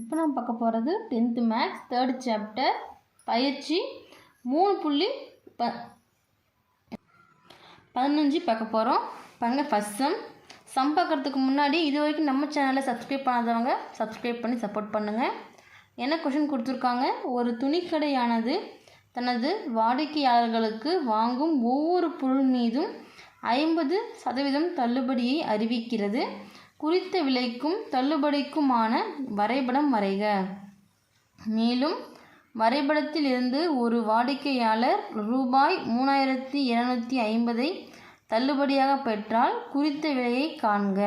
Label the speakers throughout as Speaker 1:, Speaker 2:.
Speaker 1: இப்போ நம்ம பார்க்க போகிறது டென்த்து மேக்ஸ் தேர்ட் சாப்டர் பயிற்சி மூணு புள்ளி ப பதினஞ்சு பார்க்க போகிறோம். பாருங்கள் ஃபஸ்ட் சம் சம் பார்க்குறதுக்கு முன்னாடி இது வரைக்கும் நம்ம சேனலை சப்ஸ்கிரைப் பண்ணாதவங்க சப்ஸ்கிரைப் பண்ணி சப்போர்ட் பண்ணுங்கள் என்ன கொஷின் கொடுத்துருக்காங்க? ஒரு துணிக்கடையானது தனது வாடிக்கையாளர்களுக்கு வாங்கும் ஒவ்வொரு பொருள் மீதும் ஐம்பது சதவீதம் தள்ளுபடியை அறிவிக்கிறது. குறித்த விலைக்கும் தள்ளுபடிக்குமான வரைபடம் வரைக. மேலும் வரைபடத்தில் இருந்து ஒரு வாடிக்கையாளர் ரூபாய் மூணாயிரத்தி இரநூத்தி ஐம்பதை தள்ளுபடியாக பெற்றால் குறித்த விலையை காண்க.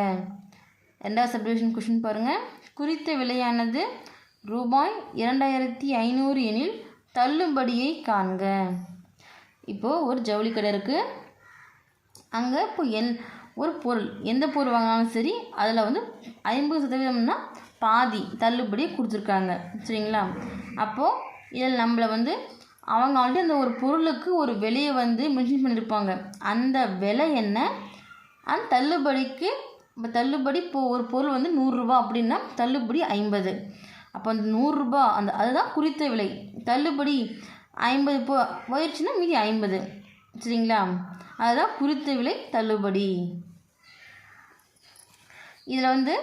Speaker 1: ரெண்டாவது சப்டிவிஷன் கொஷின் பாருங்கள் குறித்த விலையானது ரூபாய் இரண்டாயிரத்தி ஐநூறு எனில் தள்ளுபடியை காண்க. இப்போது ஒரு ஜவுளி கடை இருக்குது அங்கே இப்போ என் ஒரு பொருள். எந்த பொருள் வாங்கினாலும் சரி அதில் வந்து ஐம்பது சதவீதம்னா பாதி தள்ளுபடி கொடுத்துருக்காங்க. சரிங்களா? அப்போது இதில் நம்மளை வந்து அவங்க ஆல்ரெடி அந்த ஒரு பொருளுக்கு ஒரு விலையை வந்து மென்ஷன் பண்ணியிருப்பாங்க அந்த விலை என்ன? அந்த தள்ளுபடிக்கு இப்போ தள்ளுபடி இப்போ ஒரு பொருள் வந்து நூறுரூவா அப்படின்னா தள்ளுபடி ஐம்பது. அப்போ அந்த நூறுரூபா அந்த அதுதான் குறித்த விலை. தள்ளுபடி ஐம்பது போ போயிடுச்சுன்னா மீதி ஐம்பது. சரிங்களா? அதுதான் குறித்த விலை தள்ளுபடி. இதில் வந்து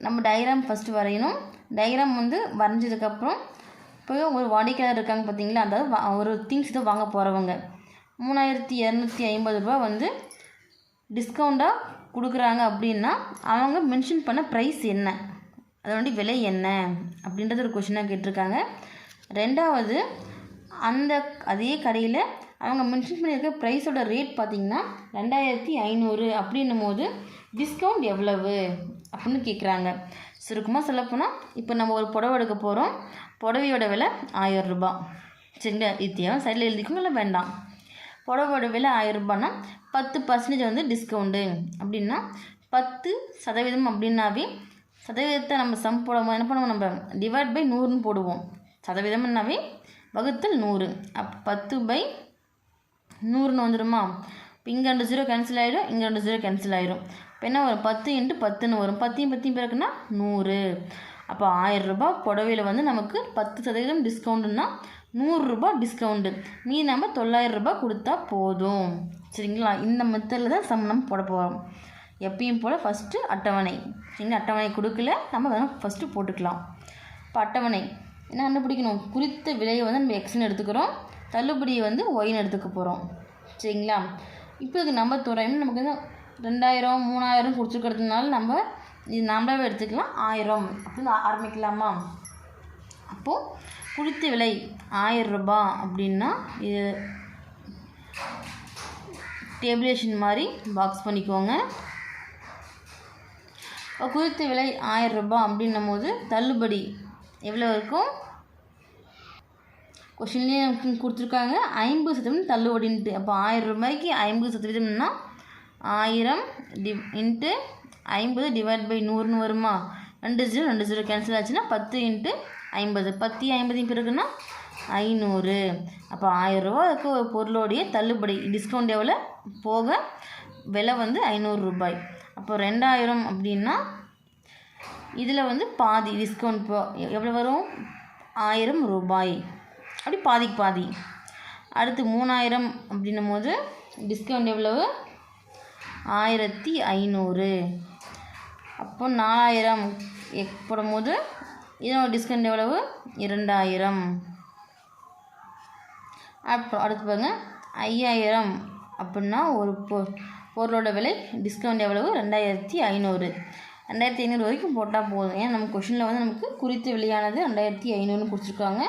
Speaker 1: நம்ம டயக்ராம் ஃபஸ்ட்டு வரையணும். டயக்ராம் வந்து வரைஞ்சதுக்கப்புறம் இப்போ ஒரு வாடிக்கையாளர் இருக்காங்க பார்த்தீங்களா அதாவது ஒரு திங்ஸ் இதை வாங்க போகிறவங்க மூணாயிரத்தி இரநூத்தி ஐம்பது ரூபா வந்து டிஸ்கவுண்ட்டாக கொடுக்குறாங்க அப்படின்னா அவங்க மென்ஷன் பண்ண ப்ரைஸ் என்ன? அதனுடைய விலை என்ன? அப்படின்றது ஒரு கொஷினாக கேட்டிருக்காங்க. ரெண்டாவது அந்த அதே கடையில் அவங்க மென்ஷன் பண்ணியிருக்க ப்ரைஸோட ரேட் பார்த்திங்கன்னா ரெண்டாயிரத்தி ஐநூறு அப்படின்னும் போது டிஸ்கவுண்ட் எவ்வளவு? அப்படின்னு கேட்குறாங்க சுருக்கமாக சொல்லப்போனால் இப்போ நம்ம ஒரு புடவை எடுக்க போகிறோம் புடவையோட விலை ஆயிரம் ரூபாய் சரிங்களா? இது சைடில் எழுதிக்கோங்க. இல்லை வேண்டாம். புடவையோட விலை ஆயிரம் ரூபாய்னா பத்து பர்சன்டேஜ் வந்து டிஸ்கவுண்டு அப்படின்னா பத்து சதவீதம் அப்படின்னாவே சதவீதத்தை நம்ம சம் போடும்போது என்ன பண்ணுவோம் நம்ம? டிவைட் பை நூறுன்னு போடுவோம். சதவீதம்னாவே வகுத்தல் நூறு. அப் பத்து பை நூறுன்னு வந்துடுமா? இப்போ இங்கே ரெண்டு ஜீரோ கேன்சல் ஆகிடும் இங்கே ரெண்டு ஜீரோ கேன்சல் ஆகிடும் இப்போ என்ன வரும்? பத்து இன்ட்டு பத்துன்னு வரும். பத்தையும் பத்தையும் பிறகுன்னா நூறு. அப்போ ஆயிரரூபா புடவையில் வந்து நமக்கு பத்து சதவீதம் டிஸ்கவுண்ட்டுன்னா நூறுரூபா டிஸ்கவுண்ட்டு மீதி நம்ம தொள்ளாயிரம் ரூபாய் கொடுத்தா போதும். சரிங்களா? இந்த மெத்தடில் தான் சம் நம்ம போட போகிறோம் எப்பயும் போல் ஃபஸ்ட்டு அட்டவணை. சரிங்களா அட்டவணை கொடுக்கல. நம்ம வேணால் ஃபஸ்ட்டு போட்டுக்கலாம். இப்போ அட்டவணை. என்ன கண்டுபிடிக்கணும்? குறித்த விலையை வந்து நம்ம எக்ஸ்னு எடுத்துக்கிறோம். தள்ளுபடியை வந்து ஒயின்னு எடுத்துக்க போகிறோம் சரிங்களா? இப்போ இதுக்கு நம்ம துறையும் நமக்கு ரெண்டாயிரம் மூணாயிரம் கொடுத்துருக்கிறதுனால நம்ம இது நம்மளாவே எடுத்துக்கலாம். ஆயிரம். அப்படின்னு ஆரம்பிக்கலாமா? அப்போது குறித்த விலை ஆயிரம் அப்படின்னா இது டேபிளேஷன் மாதிரி பாக்ஸ் பண்ணிக்கோங்க. இப்போ குறித்த விலை ஆயிரம் ரூபா அப்படின்னும் போது தள்ளுபடி எவ்வளோ இருக்கும்? கொஷின்லேயே கொடுத்துருக்காங்க. ஐம்பது சதவீதம் தள்ளுபடின்ட்டு. அப்போ ஆயிரம் ரூபாய்க்கு ஐம்பது சதவீதம்னா ஆயிரம் டி இன்ட்டு ஐம்பது டிவைட் பை நூறுன்னு வருமா? ரெண்டு ஜீரோ ரெண்டு ஜீரோ கேன்சல் ஆச்சுன்னா பத்து இன்ட்டு ஐம்பது. பத்து ஐம்பது பிறகுன்னா ஐநூறு. அப்போ ஆயிரம் இருக்க. ஒரு பொருளோடைய தள்ளுபடி டிஸ்கவுண்ட் எவ்வளோ போக விலை வந்து ஐநூறு ரூபாய். அப்போ ரெண்டாயிரம் அப்படின்னா இதில் வந்து பாதி டிஸ்கவுண்ட் போ எவ்வளோ வரும்? ஆயிரம் ரூபாய். அப்படி பாதிக்கு பாதி. அடுத்து மூணாயிரம் அப்படின்னும் போது டிஸ்கவுண்ட் எவ்வளவு? ஆயிரத்தி ஐநூறு. அப்போ நாலாயிரம். போடும்போது இதனோட டிஸ்கவுண்ட் எவ்வளவு? இரண்டாயிரம். அப்புறம் அடுத்து பாருங்க. ஐயாயிரம் அப்படின்னா ஒரு பொ பொருளோட விலை டிஸ்கவுண்ட் எவ்வளவு? ரெண்டாயிரத்தி ஐநூறு. ரெண்டாயிரத்தி ஐநூறு வரைக்கும் போட்டால் போதும். ஏன்னா நம்ம கொஷினில் வந்து நமக்கு குறித்த விலையானது ரெண்டாயிரத்தி ஐநூறுன்னு கொடுத்துருக்காங்க.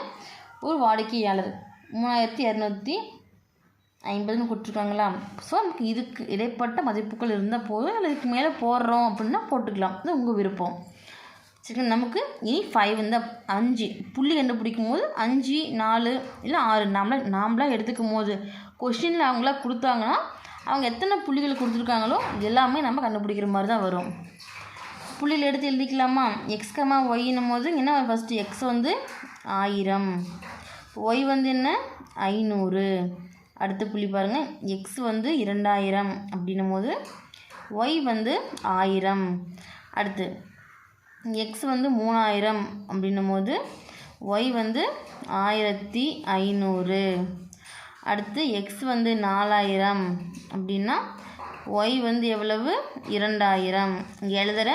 Speaker 1: ஒரு வாடிக்கையாளர். மூணாயிரத்தி இரநூத்தி ஐம்பதுன்னு கொடுத்துருக்காங்களா? ஸோ நமக்கு இதுக்கு இடைப்பட்ட மதிப்புகள் இருந்தால் போதும் இல்லை இதுக்கு மேலே போடுறோம் அப்படின்னா போட்டுக்கலாம். அது உங்கள் விருப்பம். சரி நமக்கு இனி ஃபைவ் இந்த அஞ்சு புள்ளி கண்டுபிடிக்கும் போது அஞ்சு நாலு இல்லை ஆறு. நாமளா நாமளாக எடுத்துக்கும் போது கொஷினில் அவங்களா கொடுத்தாங்கன்னா அவங்க எத்தனை புள்ளிகள் கொடுத்துருக்காங்களோ எல்லாமே நம்ம கண்டுபிடிக்கிற மாதிரி தான் வரும். புள்ளியில் எடுத்து எழுதிக்கலாமா? எக்ஸ்கமா ஒய்னும் போது என்ன ஃபஸ்ட்டு எக்ஸ் வந்து ஆயிரம். ஒய் வந்து என்ன? ஐநூறு. அடுத்த புள்ளி பாருங்கள் எக்ஸ் வந்து இரண்டாயிரம் அப்படின்னும் போது ஒய் வந்து ஆயிரம். அடுத்து எக்ஸ் வந்து மூணாயிரம் அப்படின்னும் போது ஒய் வந்து ஆயிரத்தி ஐநூறு. அடுத்து எக்ஸ் வந்து நாலாயிரம் அப்படின்னா ஒய் வந்து எவ்வளவு? இரண்டாயிரம். இங்கே எழுதுகிற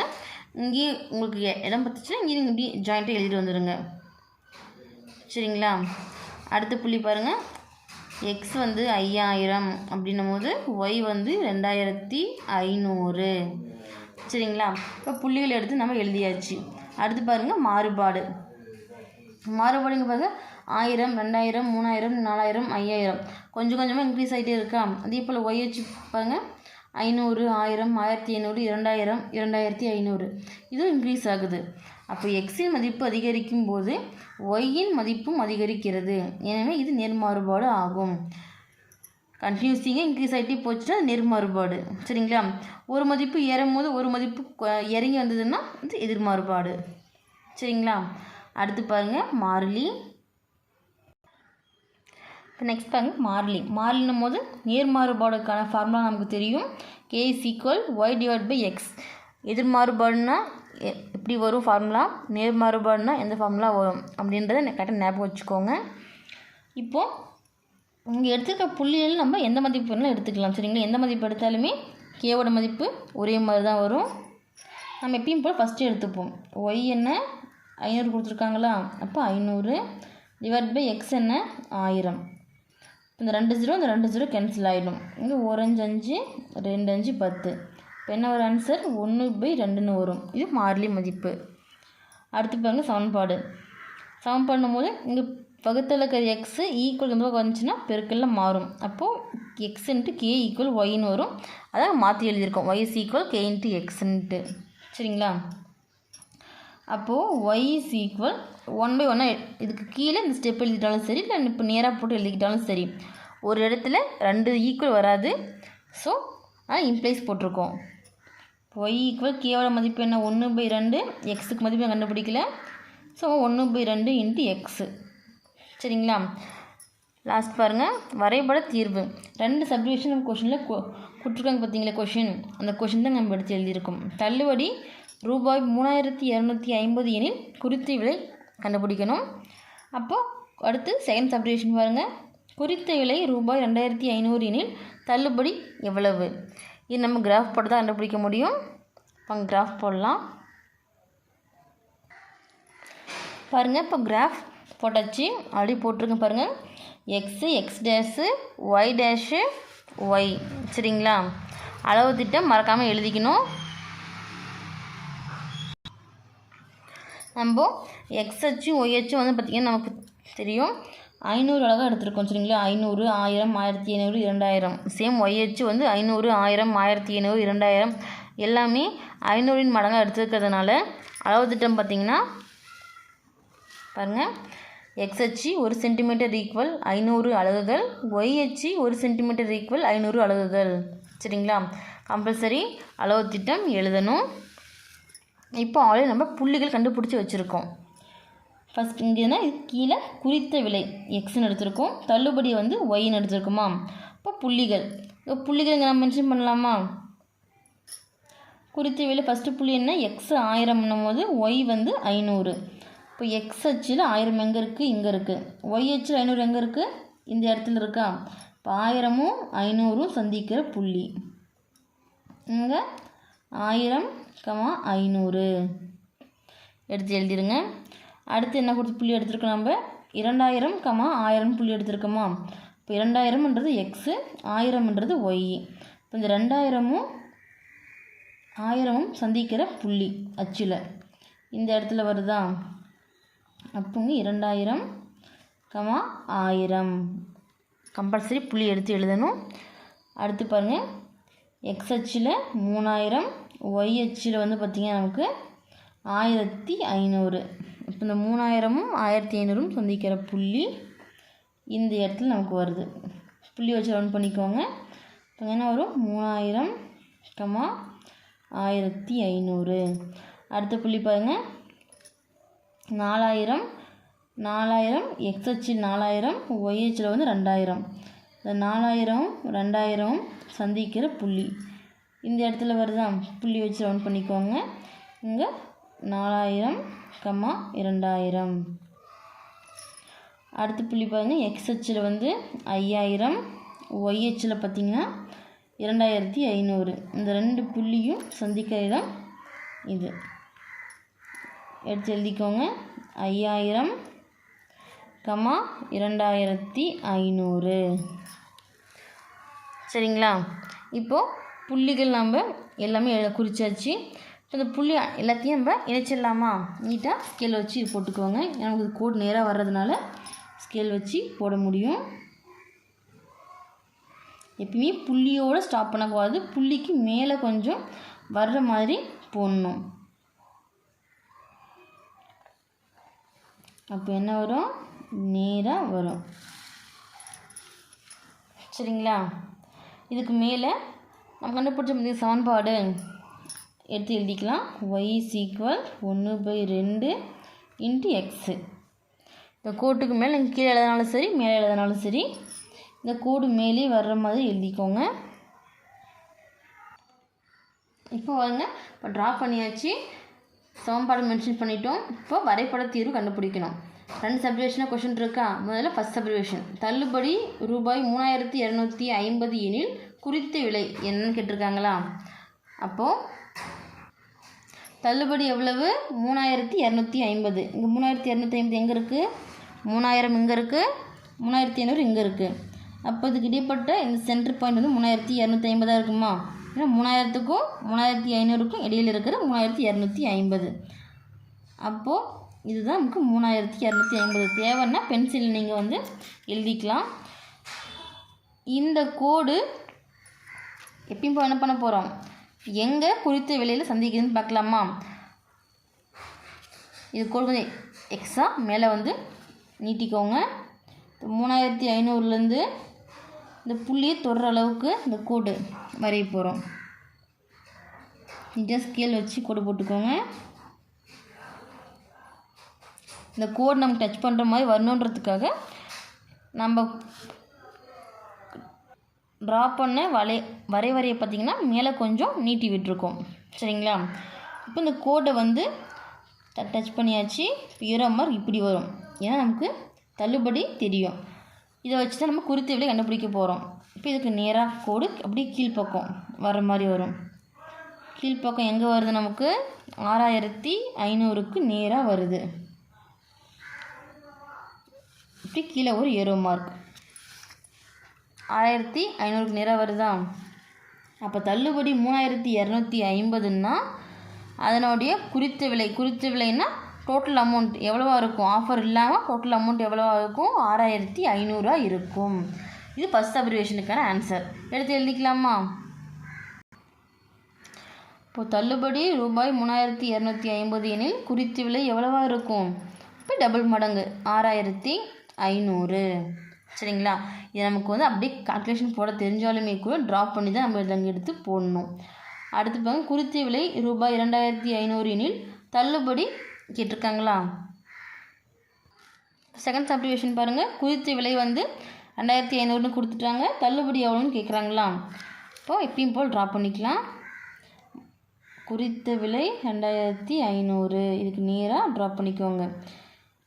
Speaker 1: இங்கேயே உங்களுக்கு இடம் பத்துச்சுன்னா இங்கே நீங்கள் இப்படி ஜாயிண்ட்டாக எழுதிட்டு வந்துடுங்க சரிங்களா? அடுத்த புள்ளி பாருங்கள் எக்ஸ் வந்து ஐயாயிரம் அப்படின்னும் போது ஒய் வந்து ரெண்டாயிரத்தி ஐநூறு. சரிங்களா? இப்போ புள்ளிகள் எடுத்து நம்ம எழுதியாச்சு. அடுத்து பாருங்கள் மாறுபாடு. மாறுபாடுங்க பாருங்க. ஆயிரம் ரெண்டாயிரம் மூணாயிரம் நாலாயிரம் ஐயாயிரம். கொஞ்சம் கொஞ்சமாக இன்க்ரீஸ் ஆகிட்டே இருக்கா? அதே போல் ஒய் வச்சு பாருங்கள் ஐநூறு ஆயிரம் ஆயிரத்தி ஐநூறு இரண்டாயிரம் இரண்டாயிரத்தி ஐநூறு. இதுவும் இன்க்ரீஸ் ஆகுது. அப்போ எக்ஸின் மதிப்பு அதிகரிக்கும் போது ஒய்யின் மதிப்பும் அதிகரிக்கிறது. எனவே இது நேர்மாறுபாடு ஆகும். கண்டினியூஸிங்காக இன்க்ரீஸ் ஆகிட்டே போச்சுன்னா நேர்மாறுபாடு. சரிங்களா? ஒரு மதிப்பு ஏறும் போது ஒரு மதிப்பு இறங்கி வந்ததுன்னா இது எதிர்மாறுபாடு. சரிங்களா? அடுத்து பாருங்கள் மாறிலி. இப்போ நெக்ஸ்ட் பாருங்க மாறிலி. மாறிலினும் போது நேர்மாறுபாடுக்கான ஃபார்முலா நமக்கு தெரியும். K is equal Y divide by X எதிர்மாறுபாடுனா எப்படி வரும் ஃபார்முலா நேர்மாறுபாடுனா எந்த ஃபார்முலா வரும்? அப்படின்றத கரெக்டாக ஞாபகம் வச்சுக்கோங்க. இப்போது இங்கே எடுத்துக்க புள்ளியில் நம்ம எந்த மதிப்பு வேணாலும் எடுத்துக்கலாம். சரிங்களா? எந்த மதிப்பு எடுத்தாலுமே கேவோட மதிப்பு ஒரே மாதிரி தான் வரும். நம்ம எப்பயும் போல் ஃபஸ்ட்டு எடுத்துப்போம். ஒய் என்ன? ஐநூறு கொடுத்துருக்காங்களா? அப்போ ஐநூறு டிவைட் பை எக்ஸ் என்ன? ஆயிரம். இந்த ரெண்டு ஜீரோ இந்த ரெண்டு ஜீரோ கேன்சல் ஆகிடும் இங்கே ஒரு அஞ்சு அஞ்சு ரெண்டு அஞ்சு பத்து. இப்போ என்ன ஒரு ஆன்சர் ஒன்று பை ரெண்டுன்னு வரும். இது மாறிலி மதிப்பு. அடுத்து பாருங்க சமன்பாடு. சமன்பாடும் பண்ணும்போது இங்கே பகுத்தில் இருக்கிற எக்ஸு ஈக்குவல் எந்த பக்கம் வந்துச்சுன்னா பெருக்கல்ல மாறும். அப்போது எக்ஸ் இன்ட்டு கே ஈக்குவல் ஒயின்னு வரும். அதான் மாற்றி எழுதியிருக்கோம். Y is equal K into எக்ஸ்ன்ட்டு சரிங்களா? அப்போது Y is equal one by ஒன்னாக இதுக்கு கீழே இந்த ஸ்டெப் எழுதிட்டாலும் சரி இல்லை இப்போ நேராக போட்டு எழுதிக்கிட்டாலும் சரி. ஒரு இடத்துல ரெண்டு ஈக்குவல் வராது. ஸோ ஆனால் இம்ப்ளைஸ் போட்டிருக்கோம். ஒய் ஈக்குவல் கேவோட மதிப்பு என்ன? ஒன்று பை ரெண்டு எக்ஸுக்கு மதிப்பு கண்டுபிடிக்கல. ஸோ ஒன்று பை ரெண்டு இன்ட்டு எக்ஸு சரிங்களா? லாஸ்ட் பாருங்கள் வரைபட தீர்வு. ரெண்டு சப்டிவிஷன் கொ கொடுத்துருக்காங்க பார்த்தீங்களா கொஷின் அந்த கொஷின் தான் நம்ம எடுத்து எழுதியிருக்கோம். தள்ளுபடி ரூபாய் மூணாயிரத்தி இரநூத்தி ஐம்பது எனில் குறித்த விலை கண்டுபிடிக்கணும். அப்போது அடுத்து செகண்ட் சப்டிவிஷன் பாருங்கள் குறித்த விலை ரூபாய் ரெண்டாயிரத்தி ஐநூறு எனில் தள்ளுபடி எவ்வளவு? இது நம்ம கிராஃப் போட்டு தான் கண்டுபிடிக்க முடியும். இப்போ கிராஃப் போடலாம். பாருங்கள் இப்போ கிராஃப் போட்டாச்சு. அப்படி போட்டிருக்கேன் பாருங்கள் X X dash Y dash Y சரிங்களா? அளவு திட்டம் மறக்காமல் எழுதிக்கணும். நம்ம எக்ஸ் அச்சும் ஒய் அச்சும் வந்து பார்த்திங்கன்னா நமக்கு தெரியும். ஐநூறு அழகாக எடுத்திருக்கோம் சரிங்களா? ஐநூறு ஆயிரம் ஆயிரத்தி ஐநூறு இரண்டாயிரம். சேம் ஒய் வந்து ஐநூறு ஆயிரம் ஆயிரத்தி ஐநூறு இரண்டாயிரம். எல்லாமே ஐநூறின் மடங்காக எடுத்துருக்கிறதுனால அளவு திட்டம் பார்த்திங்கன்னா பாருங்கள் எக்ஸ்ஹெச்சி ஒரு சென்டிமீட்டர் ஈக்குவல் ஐநூறு அலகுகள். ஒய்ஹெச்சி ஒரு சென்டிமீட்டர் ஈக்குவல் ஐநூறு அலகுகள். சரிங்களா? கம்பல்சரி அளவு திட்டம் எழுதணும். இப்போ ஆல்ரெடி நம்ம புள்ளிகள் கண்டுபிடிச்சி வச்சுருக்கோம். ஃபஸ்ட் இங்கேனா இது கீழே குறித்த விலை. எக்ஸ்னு எடுத்திருக்கோம். தள்ளுபடி வந்து ஒய்னு எடுத்திருக்குமா? இப்போ புள்ளிகள். இப்போ புள்ளிகள் இங்கே நம்ம மென்ஷன் பண்ணலாமா? குறித்த விலை ஃபஸ்ட்டு புள்ளி என்ன? எக்ஸ் ஆயிரம்னும் போது ஒய் வந்து ஐநூறு. இப்போ எக்ஸ் அச்சில் ஆயிரம் எங்கே இருக்குது இங்கே இருக்குது ஒய் அச்சில் ஐநூறு எங்கே இருக்குது இந்த இடத்துல இருக்கா? இப்போ ஆயிரமும் ஐநூறும் சந்திக்கிற புள்ளி. இங்கே ஆயிரம் கமா ஐநூறு. எடுத்து எழுதிடுங்க அடுத்து என்ன கொடுத்து புள்ளி எடுத்திருக்கோம் நம்ம? இரண்டாயிரம் கமா ஆயிரம் புள்ளி எடுத்திருக்கோமா? இப்போ இரண்டாயிரம்ன்றது எக்ஸு ஆயிரம்ன்றது ஒய் இப்போ இந்த ரெண்டாயிரமும் ஆயிரமும் சந்திக்கிற புள்ளி அச்சில். இந்த இடத்துல வருதா? அப்போங்க இரண்டாயிரம் கமா ஆயிரம். கம்பல்சரி புள்ளி எடுத்து எழுதணும். அடுத்து பாருங்கள் எக்ஸ் அச்சில் மூணாயிரம் ஒய் அச்சில் வந்து பார்த்திங்கன்னா நமக்கு ஆயிரத்தி ஐநூறு. இப்போ இந்த மூணாயிரமும் ஆயிரத்தி ஐநூறும் சந்திக்கிற புள்ளி இந்த இடத்துல நமக்கு வருது. புள்ளி வச்சு ரவுண்ட் பண்ணிக்கோங்க. இப்போ என்ன வரும்? மூணாயிரம் கமா ஆயிரத்தி ஐநூறு. அடுத்த புள்ளி பாருங்கள் நாலாயிரம் நாலாயிரம் எக்ஸ் நாலாயிரம் ஒய்ஹெச்சில் வந்து ரெண்டாயிரம். இந்த நாலாயிரம் ரெண்டாயிரம் சந்திக்கிற புள்ளி. இந்த இடத்துல வருதா? புள்ளி வச்சு ரவுண்ட் பண்ணிக்கோங்க. இங்கே நாலாயிரம் கம்மா இரண்டாயிரம். அடுத்த புள்ளி பாருங்கள் எக்ஸ் அச்சில் வந்து ஐயாயிரம் ஒய் அச்சில் பார்த்தீங்கன்னா இரண்டாயிரத்தி ஐநூறு. இந்த ரெண்டு புள்ளியும் சந்திக்கிற இடம் இது. எடுத்து எழுதிக்கோங்க. ஐயாயிரம் கம்மா இரண்டாயிரத்தி ஐநூறு. சரிங்களா? இப்போது புள்ளிகள் நம்ம எல்லாமே குறிச்சாச்சு. இந்த புள்ளி எல்லாத்தையும் நம்ம இணைச்சிடலாமா? நீட்டாக ஸ்கேல் வச்சு போட்டுக்கோங்க. எனக்கு இது கோடு நேராக வர்றதுனால ஸ்கேல் வச்சு போட முடியும். எப்பயுமே புள்ளியோடு ஸ்டாப் பண்ணக்கூடாது. புள்ளிக்கு மேலே கொஞ்சம் வர்ற மாதிரி போடணும். அப்போ என்ன வரும்? நேராக வரும். சரிங்களா? இதுக்கு மேலே நம்ம கண்டுபிடிச்ச மாதிரி சமன்பாடு எடுத்து எழுதிக்கலாம். ஒய் சீக்வல் ஒன்று பை ரெண்டு இன்ட்டு எக்ஸு இந்த கோட்டுக்கு மேலே நீங்கள் கீழே எழுதினாலும் சரி மேலே எழுதினாலும் சரி இந்த கோடு மேலே வர்ற மாதிரி எழுதிக்கோங்க. இப்போ வாங்க இப்போ ட்ரா பண்ணியாச்சு. சமன்பாடு மென்ஷன் பண்ணிட்டோம். இப்போ வரைபட தீர்வு கண்டுபிடிக்கணும். ரெண்டு சப்ரிவேஷனாக கொஷின் இருக்கா? முதல்ல ஃபஸ்ட் சப்ரிவேஷன் தள்ளுபடி ரூபாய் மூணாயிரத்தி இரநூத்தி ஐம்பது எனில் குறித்த விலை என்னன்னு கேட்டிருக்காங்களா? அப்போது தள்ளுபடி எவ்வளவு? மூணாயிரத்தி இரநூத்தி ஐம்பது. இங்கே மூணாயிரத்தி இரநூத்தி ஐம்பது எங்கே இருக்குது மூணாயிரம் இங்கே இருக்குது மூணாயிரத்தி ஐநூறு இங்கே இருக்குது அப்போ இதுக்கு இடைப்பட்ட இந்த சென்டர் பாயிண்ட் வந்து மூணாயிரத்தி இரநூத்தி ஐம்பதாக இருக்குமா? ஏன்னா மூணாயிரத்துக்கும் மூணாயிரத்தி ஐநூறுக்கும் இடையில் இருக்கிற மூணாயிரத்தி இரநூத்தி ஐம்பது. அப்போது இதுதான் நமக்கு மூணாயிரத்தி இரநூத்தி ஐம்பது. தேவைன்னா பென்சில் நீங்கள் வந்து எழுதிக்கலாம். இந்த கோடு எப்பயும் இப்போ என்ன பண்ண போகிறோம் எங்கே குறித்த விலையில் சந்திக்குதுன்னு பார்க்கலாமா? இது கோடு கொஞ்சம் எக்ஸா மேலே வந்து நீட்டிக்கோங்க. மூணாயிரத்தி ஐநூறுலேருந்து இந்த புள்ளியை தொடுற அளவுக்கு இந்த கோடு வரைய போகிறோம் நீட்டாக ஸ்கேல் வச்சு கோடு போட்டுக்கோங்க. இந்த கோடு நமக்கு டச் பண்ணுற மாதிரி வரணுன்றதுக்காக நம்ம ட்ரா பண்ண வலை வரை வரைய பார்த்திங்கன்னா மேலே கொஞ்சம் நீட்டி விட்டுருக்கோம். சரிங்களா? இப்போ இந்த கோடை வந்து டச் பண்ணியாச்சு. இப்போ மார்க் இப்படி வரும். ஏன்னா நமக்கு தள்ளுபடி தெரியும். இதை வச்சு தான் நம்ம குறித்த விலை கண்டுபிடிக்க போகிறோம் இப்போ இதுக்கு நேராக கோடு அப்படியே கீழ்ப்பக்கம் வர மாதிரி வரும். கீழ்ப்பக்கம் எங்கே வருது நமக்கு? ஆறாயிரத்தி ஐநூறுக்கு நேராக வருது. இப்படி கீழே ஒரு ஏரோ மார்க் ஆயிரத்தி ஐநூறுக்கு நேராக வருதா? அப்போ தள்ளுபடி மூணாயிரத்தி இரநூத்தி ஐம்பதுன்னா அதனுடைய குறித்த விலை குறித்த விலைன்னா டோட்டல் அமௌண்ட் எவ்வளவா இருக்கும்? ஆஃபர் இல்லாமல் டோட்டல் அமௌண்ட் எவ்வளவா இருக்கும்? ஆறாயிரத்தி ஐநூறுரூவா இருக்கும். இது ஃபஸ்ட் அப்ரிவேஷனுக்கான ஆன்சர் எடுத்து எழுதிக்கலாமா? இப்போ தள்ளுபடி ரூபாய் மூணாயிரத்தி இரநூத்தி ஐம்பது எனில் குறித்த விலை எவ்வளவா இருக்கும்? இப்போ டபுள் மடங்கு ஆறாயிரத்தி ஐநூறு. சரிங்களா? இது நமக்கு வந்து அப்படியே கால்குலேஷன் போட தெரிஞ்சாலுமே கூட ட்ராப் பண்ணி தான் நம்ம இதை எடுத்து போடணும். அடுத்து பாருங்க குறித்த விலை ரூபாய் இரண்டாயிரத்தி ஐநூறு எனில் தள்ளுபடி கேட்டிருக்காங்களா? செகண்ட் சப்டிவேஷன் பாருங்கள் குறித்த விலை வந்து ரெண்டாயிரத்தி ஐநூறுன்னு கொடுத்துட்டாங்க தள்ளுபடி எவ்வளோன்னு கேட்குறாங்களா? இப்போது எப்பயும் போல் ட்ராப் பண்ணிக்கலாம். குறித்த விலை ரெண்டாயிரத்தி ஐநூறு இதுக்கு நேராக ட்ராப் பண்ணிக்கோங்க.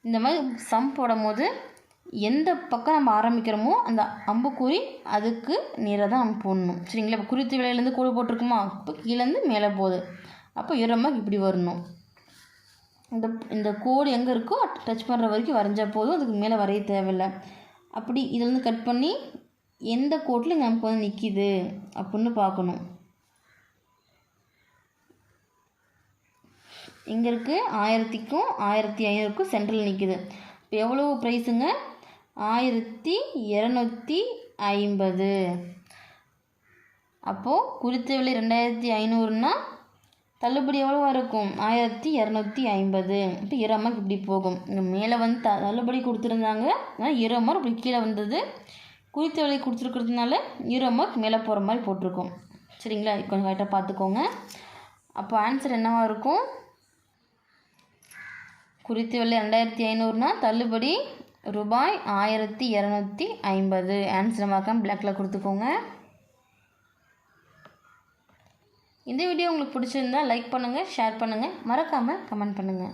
Speaker 1: இந்த மாதிரி சம் போடும் போது எந்த பக்கம் நம்ம ஆரம்பிக்கிறோமோ அந்த அம்புக்குறி அதுக்கு நேராக தான் நம்ம போடணும். சரிங்களா? இப்போ குறித்த விலையிலேருந்து கோடு போட்டிருக்குமா? இப்போ கீழேருந்து மேலே போகுது. அப்போ இரமாக இப்படி வரணும். இந்த இந்த கோடு எங்கே இருக்கோ டச் பண்ணுற வரைக்கும் வரைஞ்சால் போதும். அதுக்கு மேலே வரைய தேவையில்லை. அப்படி இதுலேருந்து கட் பண்ணி எந்த கோட்டில் நமக்கு வந்து நிற்கிது அப்படின்னு பார்க்கணும். இங்கே இருக்குது ஆயிரத்திக்கும் ஆயிரத்தி ஐநூறுக்கும் சென்ட்ரல் நிற்கிது இப்போ எவ்வளோ ப்ரைஸுங்க ஆயிரத்தி இரநூத்தி ஐம்பது. அப்போது குறித்த விலை ரெண்டாயிரத்தி ஐநூறுனா தள்ளுபடி எவ்வளோ இருக்கும்? ஆயிரத்தி இரநூத்தி ஐம்பது. இப்போ இரமாக்கு இப்படி போகும். இங்கே மேலே வந்து த தள்ளுபடி கொடுத்துருந்தாங்க. ஆனால் இரமார் இப்படி கீழே வந்தது. குறித்த விலை கொடுத்துருக்கிறதுனால இரமார்க் மேலே போகிற மாதிரி போட்டிருக்கோம். சரிங்களா? கொஞ்சம் கரெக்டாக பார்த்துக்கோங்க அப்போ ஆன்சர் என்னவாக இருக்கும்? குறித்த விலை ரெண்டாயிரத்தி ஐநூறுனா தள்ளுபடி ரூபாய் ஆயிரத்தி இரநூத்தி ஐம்பது. ஆன்சர் மார்க்கம் பிளாக்கில் கொடுத்துக்கோங்க. இந்த வீடியோ உங்களுக்கு பிடிச்சிருந்தா லைக் பண்ணுங்கள் ஷேர் பண்ணுங்கள் மறக்காமல் கமெண்ட் பண்ணுங்கள்